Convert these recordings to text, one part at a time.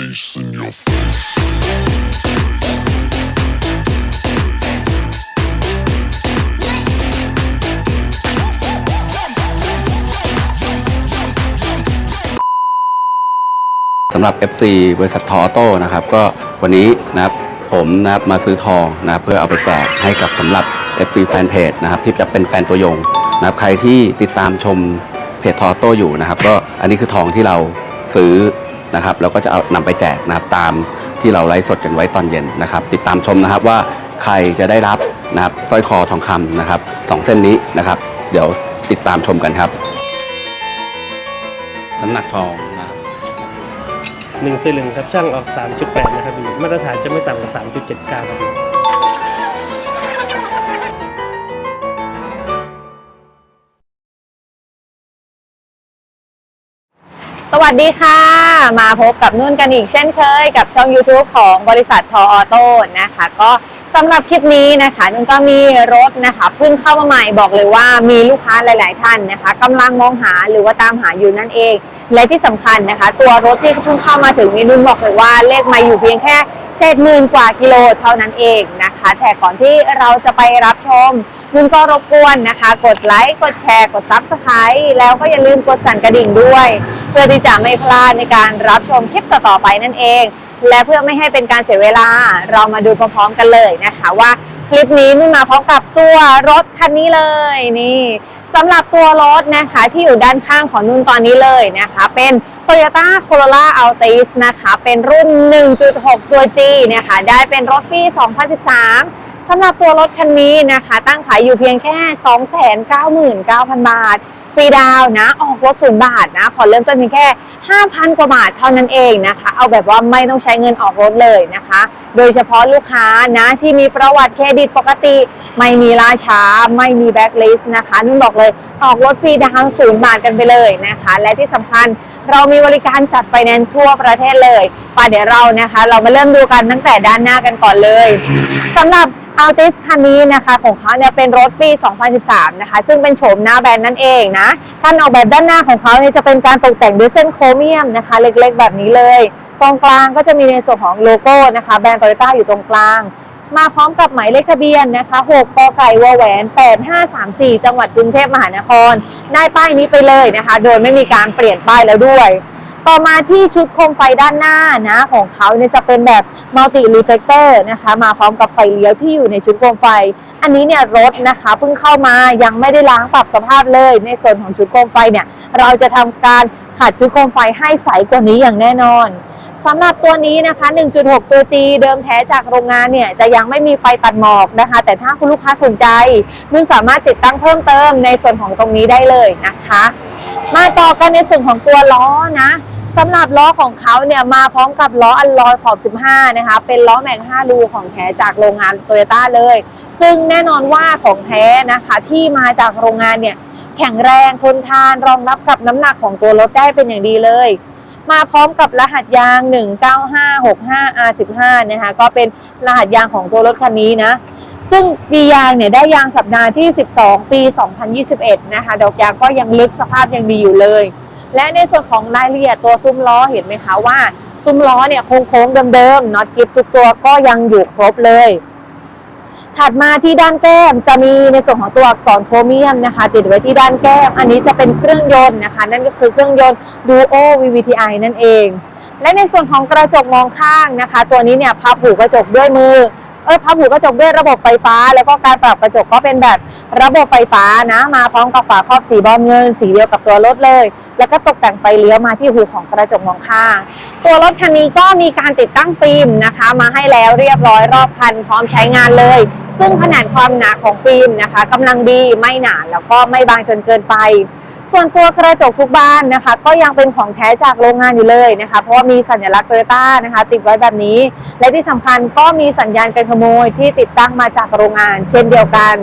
face, in your face. สำหรับ FC บริษัททอโต้นะครับ ก็วันนี้นะครับผมนะครับมาซื้อทองนะเพื่อเอาไปแจกให้กับสำหรับ FC แฟนเพจนะครับที่จะเป็นแฟนตัวยงนะครับใครที่ติดตามชมเพจทอโต้อยู่นะครับ ก็อันนี้คือทองที่เราซื้อ นะครับแล้วก็จะเอานำไปแจกนะครับตามที่เราไลฟ์สดกันไว้ตอนเย็นนะครับ ติดตามชมนะครับว่าใครจะได้รับนะครับสร้อยคอทองคำนะครับสองเส้นนี้นะครับ เดี๋ยวติดตามชมกันครับ น้ำหนักทองนะครับหนึ่งสลึงครับช่างออก 3.8 นะครับพี่มาตรฐานจะไม่ต่ำกว่า3.79ครับพี่ สวัสดีค่ะ มาพบกับนุ่นกันอีกเช่นเคย กับช่อง YouTube ของบริษัททออโต้นะคะ ก็สำหรับคลิปนี้นะคะนุ่นก็มีรถนะคะเพิ่งเข้ามาใหม่บอกเลยว่ามีลูกค้าหลาย ๆ ท่านนะคะกำลังมองหาหรือว่าตามหาอยู่นั่นเอง และที่สำคัญนะคะ ตัวรถที่เพิ่งเข้ามาถึงนี่นุ่นบอกเลยว่าเลขไมาอยู่เพียงแค่70,000กว่ากิโลเท่านั้นเองนะคะแต่ก่อนที่เราจะไปรับชมคุณก็รบกวนนะคะ กดไลค์กดแชร์กดซับสไคร b ์แล้วก็อย่าลืมกดสั่นกระดิ่งด้วย เพื่อที่จะไม่พลาดในการรับชมคลิปต่อๆไปนั่นเอง และเพื่อไม่ให้เป็นการเสียเวลาเรามาดูพร้อมๆกันเลยนะคะว่าคลิปนี้นุ่มาพร้อมกับตัวรถคันนี้เลยนี่สำหรับตัวรถนะคะที่อยู่ด้านข้างของนุ่นตอนนี้เลยนะคะ เป็น Toyota Corolla Altis นะคะเป็นรุ่น 1.6 ตัว G นี่ยค่ะได้เป็นรถปี 2013สำหรับตัวรถคันนี้นะคะ ตั้งขายอยู่เพียงแค่ 299,000 บาท รีดาวนะ ออกรถศูนย์บาทนะผ่อนเริ่มต้นเพียงแค่ 5,000 กว่าบาทเท่านั้นเองนะคะ เอาแบบว่าไม่ต้องใช้เงินออกรถเลยนะคะ โดยเฉพาะลูกค้านะที่มีประวัติเครดิตปกติ ไม่มีล่าช้า ไม่มีแบ็คลิสต์นะคะนุ่นบอกเลยออกรถฟรีดาวศูนย์บาทกันไปเลยนะคะ และที่สำคัญเรามีบริการจัดไฟแนนซ์ทั่วประเทศเลยป่ะเดี๋ยวเรานะคะ เรามาเริ่มดูกันตั้งแต่ด้านหน้ากันก่อนเลยสำหรับ อัลติสคันนี้นะคะของเขาเนี่ยเป็นรถปี 2013 นะคะ ซึ่งเป็นโฉมหน้าแบรนด์นั่นเองนะการออกแบบด้านหน้าของเขาเนี่ยจะเป็นการตกแต่งด้วยเส้นโครเมียมนะคะ เล็กๆ แบบนี้เลยตรงกลางก็จะมีในส่วนของโลโก้นะคะ แบรนด์โตโยต้าอยู่ตรงกลาง มาพร้อมกับหมายเลขทะเบียนนะคะ 6 กไก่วแหวน 8534 จังหวัดกรุงเทพมหานคร ได้ป้ายนี้ไปเลยนะคะ โดยไม่มีการเปลี่ยนป้ายแล้วด้วย ต่อมาที่ชุดโคมไฟด้านหน้านะของเขาเนี่ยจะเป็นแบบมัลติรีเฟกเตอร์นะคะมาพร้อมกับไฟเลี้ยวที่อยู่ในชุดโคมไฟ อันนี้เนี่ยรถนะคะเพิ่งเข้ามายังไม่ได้ล้างปรับสภาพเลย ในส่วนของชุดโคมไฟเนี่ยเราจะทำการขัดชุดโคมไฟให้ใสกว่านี้อย่างแน่นอน สำหรับตัวนี้นะคะ 1.6 ตัว G เดิมแท้จากโรงงานเนี่ยจะยังไม่มีไฟตัดหมอกนะคะ แต่ถ้าคุณลูกค้าสนใจนุ่นสามารถติดตั้งเพิ่มเติมในส่วนของตรงนี้ได้เลยนะคะ มาต่อกันในส่วนของตัวล้อนะสำหรับล้อของเขาเนี่ยมาพร้อมกับล้ออัลลอยขอบ 15 นะคะ เป็นล้อแม็ก5รูของแท้จากโรงงานโตโยต้าเลย ซึ่งแน่นอนว่าของแท้นะคะที่มาจากโรงงานเนี่ยแข็งแรงทนทานรองรับกับน้ำหนักของตัวรถได้เป็นอย่างดีเลย มาพร้อมกับรหัสยาง 19565R15 นะคะก็เป็นรหัสยางของตัวรถคันนี้นะซึ่งปียางเนี่ยได้ยางสัปดาห์ที่ 12 ปี 2021 นะคะดอกยางก็ยังลึกสภาพยังดีอยู่เลย และในส่วนของรายละเอียดตัวซุ้มล้อเห็นไหมคะว่า ซุ้มล้อเนี่ยโค้งๆเดิมๆน็อตกิฟทุกตัวก็ยังอยู่ครบเลย ถัดมาที่ด้านแก้มจะมีในส่วนของตัวอักษรโครเมียมนะคะ ติดไว้ที่ด้านแก้ม อันนี้จะเป็นเครื่องยนต์นะคะ นั่นก็คือเครื่องยนต์ Duo VVTi นั่นเอง และในส่วนของกระจกมองข้างนะคะ ตัวนี้เนี่ยพับหูกระจกด้วยมือเอ้ยพับหูกระจกด้วยระบบไฟฟ้า แล้วก็การปรับกระจกก็เป็นแบบระบบไฟฟ้านะมาพร้อมกับฝาครอบสีบอลเงิน สีเดียวกับตัวรถเลย แล้วก็ตกแต่งไฟเลี้ยวมาที่หูของกระจกมองข้าง ตัวรถคันนี้ก็มีการติดตั้งฟิล์มนะคะ มาให้แล้วเรียบร้อยรอบคันพร้อมใช้งานเลย ซึ่งขนาดความหนาของฟิล์มนะคะกำลังดีไม่หนาแล้วก็ไม่บางจนเกินไปส่วนตัวกระจกทุกบานนะคะ ก็ยังเป็นของแท้จากโรงงานอยู่เลยนะคะ เพราะว่ามีสัญลักษณ์โตโยต้านะคะ ติดไว้แบบนี้ และที่สำคัญก็มีสัญญาณการขโมยที่ติดตั้งมาจากโรงงาน เช่นเดียวกัน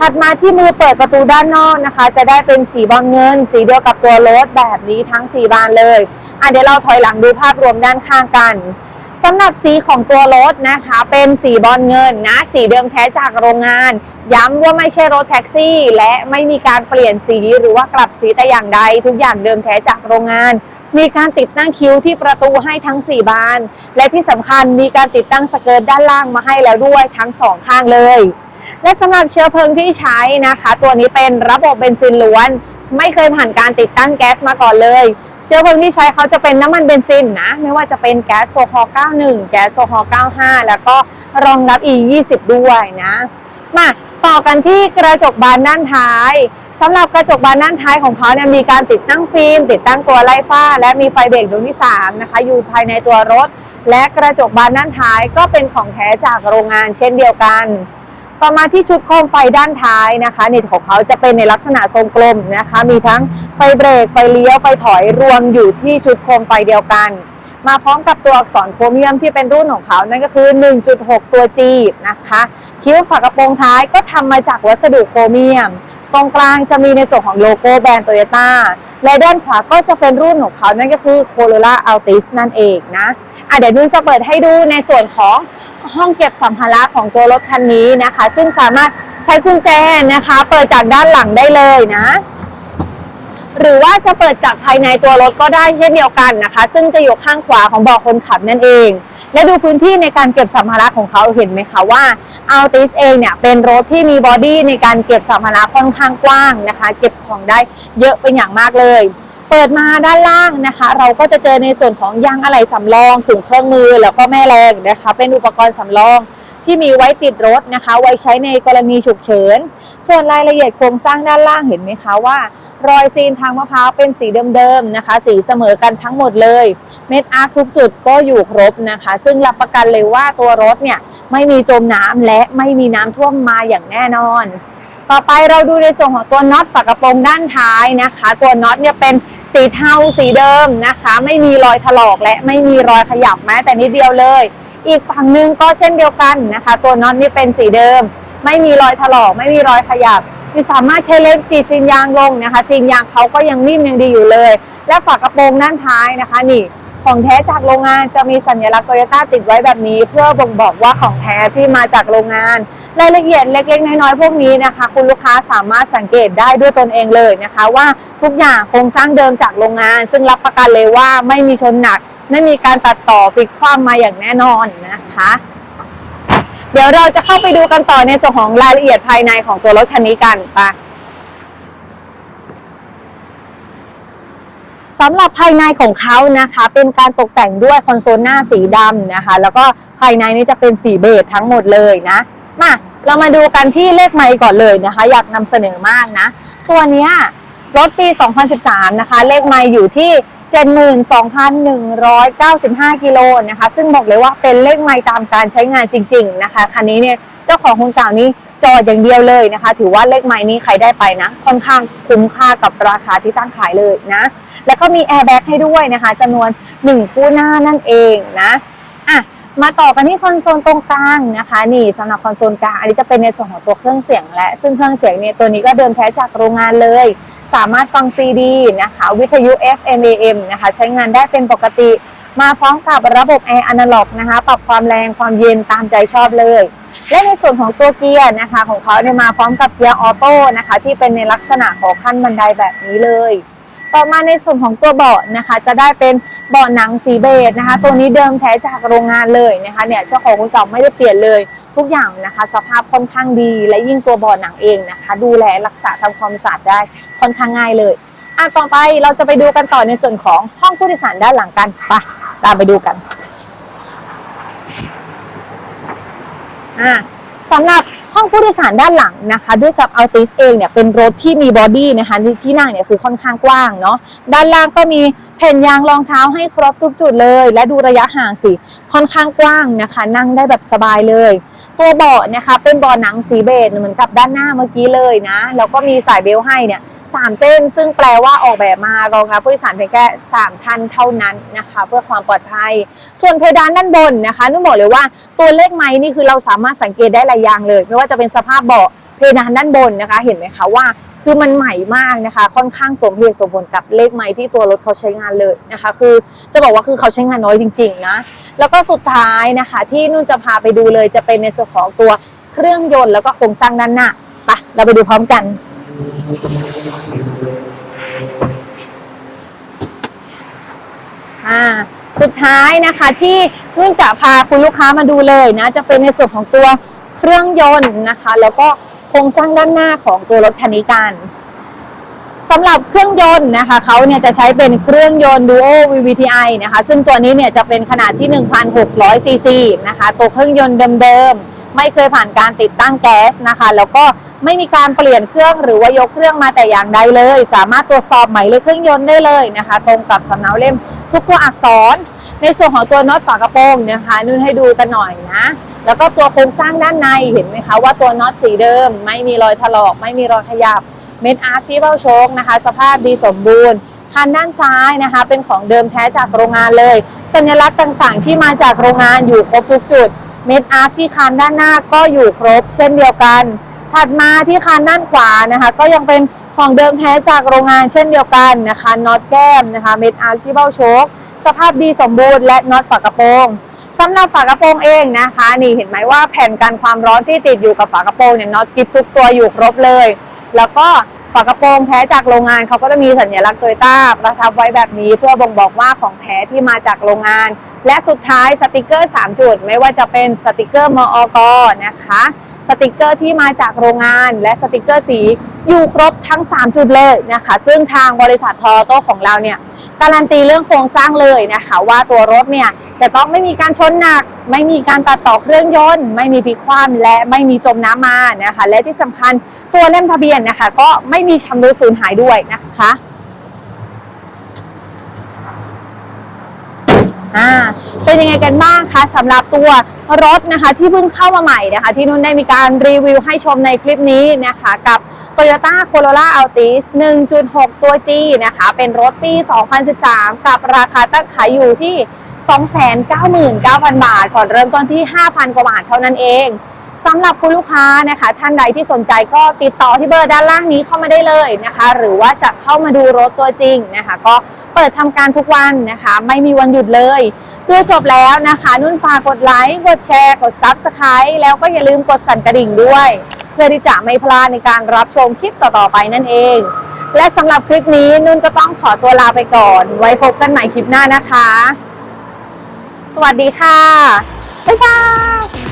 ถัดมาที่มือเปิดประตูด้านนอกนะคะ จะได้เป็นสีบอลเงิน สีเดียวกับตัวรถแบบนี้ทั้ง 4 บานเลยอะเดี๋ยวเราถอยหลังดูภาพรวมด้านข้างกันสำหรับสีของตัวรถนะคะ เป็นสีบอลเงินนะ สีเดิมแท้จากโรงงาน ย้ำว่าไม่ใช่รถแท็กซี่ และไม่มีการเปลี่ยนสีหรือว่ากลับสีแต่อย่างใด ทุกอย่างเดิมแท้จากโรงงานมีการติดตั้งคิ้วที่ประตูให้ทั้ง 4 บาน และที่สำคัญมีการติดตั้งสเกิร์ตด้านล่างมาให้แล้วด้วยทั้งสองข้างเลย และสำหรับเชื้อเพลิงที่ใช้นะคะ ตัวนี้เป็นระบบเบนซินล้วน ไม่เคยผ่านการติดตั้งแก๊สมาก่อนเลย เชื้อเพลิงที่ใช้เขาจะเป็นน้ำมันเบนซินนะ ไม่ว่าจะเป็นแก๊สโซฮอล์91 แก๊สโซฮอล์95 แล้วก็รองรับ E20 ด้วยนะ มาต่อกันที่กระจกบานด้านท้ายสำหรับกระจกบานด้านท้ายของเขาเนี่ยมีการติดตั้งฟิล์มติดตั้งตัวไล่ฟ้า และมีไฟเบรกดวงที่ 3 นะคะ อยู่ภายในตัวรถ และกระจกบานด้านท้ายก็เป็นของแท้จากโรงงานเช่นเดียวกัน ต่อมาที่ชุดโคมไฟด้านท้ายนะคะนี่ของเขาจะเป็นในลักษณะทรงกลมนะคะ มีทั้งไฟเบรกไฟเลี้ยวไฟถอยรวมอยู่ที่ชุดโคมไฟเดียวกัน มาพร้อมกับตัวอักษรโครเมียมที่เป็นรุ่นของเขานั่นก็คือ 1.6 ตัว G นะคะคิ้วฝากระโปรงท้ายก็ทำมาจากวัสดุโครเมียม ตรงกลางจะมีในส่วนของโลโก้แบรนด์โตโยต้าและด้านขวาก็จะเป็นรุ่นของเขานั่นก็คือ Corolla Altis นั่นเองนะอะเดี๋ยวนุ่นจะเปิดให้ดูในส่วนของ ห้องเก็บสัมภาระของตัวรถคันนี้นะคะ ซึ่งสามารถใช้กุญแจนะคะ เปิดจากด้านหลังได้เลยนะ หรือว่าจะเปิดจากภายในตัวรถก็ได้เช่นเดียวกันนะคะ ซึ่งจะอยู่ข้างขวาของเบาะคนขับนั่นเอง และดูพื้นที่ในการเก็บสัมภาระของเขาเห็นไหมคะว่า Altis เองเนี่ยเป็นรถที่มีบอดี้ในการเก็บสัมภาระค่อนข้างกว้างนะคะ เก็บของได้เยอะเป็นอย่างมากเลย เปิดมาด้านล่างนะคะ เราก็จะเจอในส่วนของยางอะไหล่สำรองถุงเครื่องมือแล้วก็แม่แรงนะคะ เป็นอุปกรณ์สำรองที่มีไว้ติดรถนะคะ ไว้ใช้ในกรณีฉุกเฉิน ส่วนรายละเอียดโครงสร้างด้านล่างเห็นไหมคะว่า รอยซีนทางมะพร้าวเป็นสีเดิมๆนะคะ สีเสมอกันทั้งหมดเลย เม็ดอาร์ทุกจุดก็อยู่ครบนะคะ ซึ่งรับประกันเลยว่าตัวรถเนี่ยไม่มีจมน้ำและไม่มีน้ำท่วมมาอย่างแน่นอน ต่อไปเราดูในส่วนของตัวน็อตฝากระโปรงด้านท้ายนะคะ ตัวน็อตเนี่ยเป็นสีเทาสีเดิมนะคะ ไม่มีรอยถลอกและไม่มีรอยขยับแม้แต่นิดเดียวเลย อีกฝั่งหนึ่งก็เช่นเดียวกันนะคะ ตัวน็อตนี่เป็นสีเดิม ไม่มีรอยถลอก ไม่มีรอยขยับที่สามารถใช้เล็บจีดซีนยางลงนะคะซีนยางเขาก็ยังนิ่มยังดีอยู่เลย และฝากระโปรงด้านท้ายนะคะนี่ของแท้จากโรงงานจะมีสัญลักษณ์โตโยต้าติดไว้แบบนี้ เพื่อบ่งบอกว่าของแท้ที่มาจากโรงงาน รายละเอียดเล็ก ๆ น้อยๆพวกนี้นะคะ คุณลูกค้าสามารถสังเกตได้ด้วยตนเองเลยนะคะ ว่าทุกอย่างโครงสร้างเดิมจากโรงงาน ซึ่งรับประกันเลยว่าไม่มีชนหนัก ไม่มีการตัดต่อพลิกคว่ำมาอย่างแน่นอนนะคะ เดี๋ยวเราจะเข้าไปดูกันต่อในส่วนของรายละเอียดภายในของตัวรถคันนี้กันไปะสำหรับภายในของเขานะคะ เป็นการตกแต่งด้วยคอนโซลหน้าสีดำนะคะ แล้วก็ภายในนี้จะเป็นสีเบจทั้งหมดเลยนะ มาเรามาดูกันที่เลขไมค์ก่อนเลยนะคะ อยากนำเสนอมากนะ ตัวเนี้ยรถปี 2013 นะคะ เลขไมค์อยู่ที่ 72,195 กิโลนะคะ ซึ่งบอกเลยว่าเป็นเลขไมล์ตามการใช้งานจริง ๆ นะคะ คันนี้เนี่ยเจ้าของคนเก่านี้จอดอย่างเดียวเลยนะคะ ถือว่าเลขไมล์นี้ใครได้ไปนะ ค่อนข้างคุ้มค่ากับราคาที่ตั้งขายเลยนะ แล้วก็มีแอร์แบ็กให้ด้วยนะคะจำนวน1คู่หน้านั่นเองนะ มาต่อกันที่คอนโซลตรงกลางนะคะ นี่สำหรับคอนโซลกลางอันนี้จะเป็นในส่วนของตัวเครื่องเสียงและ ซึ่งเครื่องเสียงเนี่ยตัวนี้ก็เดิมแท้จากโรงงานเลย สามารถฟังซีดีนะคะ วิทยุ FM AM นะคะ ใช้งานได้เป็นปกติ มาพร้อมกับระบบแอร์อนาล็อกนะคะ ปรับความแรงความเย็นตามใจชอบเลย และในส่วนของตัวเกียร์นะคะ ของเขาเนี่ยมาพร้อมกับเกียร์ออโต้นะคะ ที่เป็นในลักษณะของขั้นบันไดแบบนี้เลย ต่อมาในส่วนของตัวเบาะนะคะ จะได้เป็นเบาะหนังสีเบจนะคะ ตัวนี้เดิมแท้จากโรงงานเลยนะคะเนี่ยเจ้าของคนเก่าไม่ได้เปลี่ยนเลย ทุกอย่างนะคะ สภาพค่อนข้างดี และยิ่งตัวเบาะหนังเองนะคะ ดูแลรักษาทำความสะอาดได้ค่อนข้างง่ายเลยอะต่อไปเราจะไปดูกันต่อในส่วนของห้องผู้โดยสารด้านหลังกันไปตามไปดูกันอ่าสำหรับ ห้องผู้โดยสารด้านหลังนะคะ ด้วยกับ Altis เองเนี่ยเป็นรถที่มีบอดี้นะคะที่นั่งเนี่ยคือค่อนข้างกว้างเนาะด้านล่างก็มีแผ่นยางรองเท้าให้ครบทุกจุดเลย และดูระยะห่างสิค่อนข้างกว้างนะคะ นั่งได้แบบสบายเลย ตัวเบาะนะคะเป็นเบาะหนังสีเบจเหมือนกับด้านหน้าเมื่อกี้เลยนะแล้วก็มีสายเบลต์ให้เนี่ย สามเส้น ซึ่งแปลว่าออกแบบมารองรับผู้โดยสารเพียงแค่สามท่านเท่านั้นนะคะ เพื่อความปลอดภัย ส่วนเพดานด้านบนนะคะนุ่นบอกเลยว่าตัวเลขไม้นี่คือเราสามารถสังเกตได้หลายอย่างเลย ไม่ว่าจะเป็นสภาพเบาะเพดานด้านบนนะคะ เห็นไหมคะว่าคือมันใหม่มากนะคะ ค่อนข้างสมเหตุสมผลกับเลขไม้ที่ตัวรถเขาใช้งานเลยนะคะ คือจะบอกว่าคือเขาใช้งานน้อยจริง ๆ นะ แล้วก็สุดท้ายนะคะ ที่นุ่นจะพาไปดูเลยจะเป็นในส่วนของตัวเครื่องยนต์แล้วก็โครงสร้างด้านหน้าไปเราไปดูพร้อมกัน อ่าสุดท้ายนะคะที่นุ่นจะพาคุณลูกค้ามาดูเลยนะ จะเป็นในส่วนของตัวเครื่องยนต์นะคะ แล้วก็โครงสร้างด้านหน้าของตัวรถคันนี้กันสำหรับเครื่องยนต์นะคะเขาเนี่ยจะใช้เป็นเครื่องยนต์ Duo VVTi นะคะ ซึ่งตัวนี้เนี่ยจะเป็นขนาดที่ 1,600ซีซีนะคะ ตัวเครื่องยนต์เดิมๆ ไม่เคยผ่านการติดตั้งแก๊สนะคะ แล้วก็ ไม่มีการเปลี่ยนเครื่องหรือว่ายกเครื่องมาแต่อย่างใดเลย สามารถตรวจสอบหมายเลขเครื่องยนต์ได้เลยนะคะ ตรงกับสำเนาเล่มทุกตัวอักษร ในส่วนของตัวน็อตฝากระโปรงนะคะนุ่นให้ดูกันหน่อยนะ แล้วก็ตัวโครงสร้างด้านในเห็นไหมคะว่าตัวน็อตสีเดิม ไม่มีรอยถลอก ไม่มีรอยขยับเม็ดอาร์คที่เบ้าโชคนะคะ สภาพดีสมบูรณ์คันด้านซ้ายนะคะ เป็นของเดิมแท้จากโรงงานเลย สัญลักษณ์ต่างๆ ที่มาจากโรงงานอยู่ครบทุกจุด เม็ดอาร์คที่คันด้านหน้าก็อยู่ครบ เช่นเดียวกัน ถัดมาที่คันด้านขวานะคะ ก็ยังเป็นของเดิมแท้จากโรงงานเช่นเดียวกันนะคะน็อตแก้มนะคะเม็ดอาร์คที่เบ้าโชคสภาพดีสมบูรณ์และน็อตฝากระโปรงสำหรับฝากระโปรงเองนะคะ นี่เห็นไหมว่าแผ่นกันความร้อนที่ติดอยู่กับฝากระโปรงเนี่ยน็อตกิฟทุกตัวอยู่ครบเลย แล้วก็ฝากระโปรงแท้จากโรงงานเขาก็จะมีสัญลักษณ์โตโยต้าประทับไว้แบบนี้เพื่อบ่งบอกว่าของแท้ที่มาจากโรงงาน และสุดท้ายสติกเกอร์ 3 จุด ไม่ว่าจะเป็นสติกเกอร์มอกนะคะ สติกเกอร์ที่มาจากโรงงาน และสติกเกอร์สีอยู่ครบทั้ง 3 จุดเลยนะคะ ซึ่งทางบริษัททอโต้ของเราเนี่ยการันตีเรื่องโครงสร้างเลยนะคะ ว่าตัวรถเนี่ยจะต้องไม่มีการชนหนัก ไม่มีการตัดต่อเครื่องยนต์ ไม่มีพลิกคว่ำและไม่มีจมน้ำมานะคะ และที่สำคัญตัวเล่มทะเบียนนะคะ ก็ไม่มีชำรุดสูญหายด้วยนะคะ อ่าเป็นยังไงกันบ้างคะสำหรับตัวรถนะคะที่เพิ่งเข้ามาใหม่นะคะ ที่นุ่นได้มีการรีวิวให้ชมในคลิปนี้นะคะกับ Toyota Corolla Altis 1.6 ตัว G นะคะ เป็นรถปี 2013 กับราคาตั้งขายอยู่ที่ 299,000 บาท ผ่อนเริ่มต้นที่ 5,000 กว่าบาทเท่านั้นเองสำหรับคุณลูกค้านะคะ ท่านใดที่สนใจก็ติดต่อที่เบอร์ด้านล่างนี้เข้ามาได้เลยนะคะ หรือว่าจะเข้ามาดูรถตัวจริงนะคะ ก็ เปิดทำการทุกวันนะคะ ไม่มีวันหยุดเลยเพื่อจบแล้วนะคะ นุ่นฝากกดไลค์ กดแชร์ กด Subscribe แล้วก็อย่าลืมกดสั่นกระดิ่งด้วย เพื่อที่จะไม่พลาดในการรับชมคลิปต่อๆไปนั่นเอง และสำหรับคลิปนี้นุ่นก็ต้องขอตัวลาไปก่อน ไว้พบกันใหม่คลิปหน้านะคะ สวัสดีค่ะ บ๊ายบาย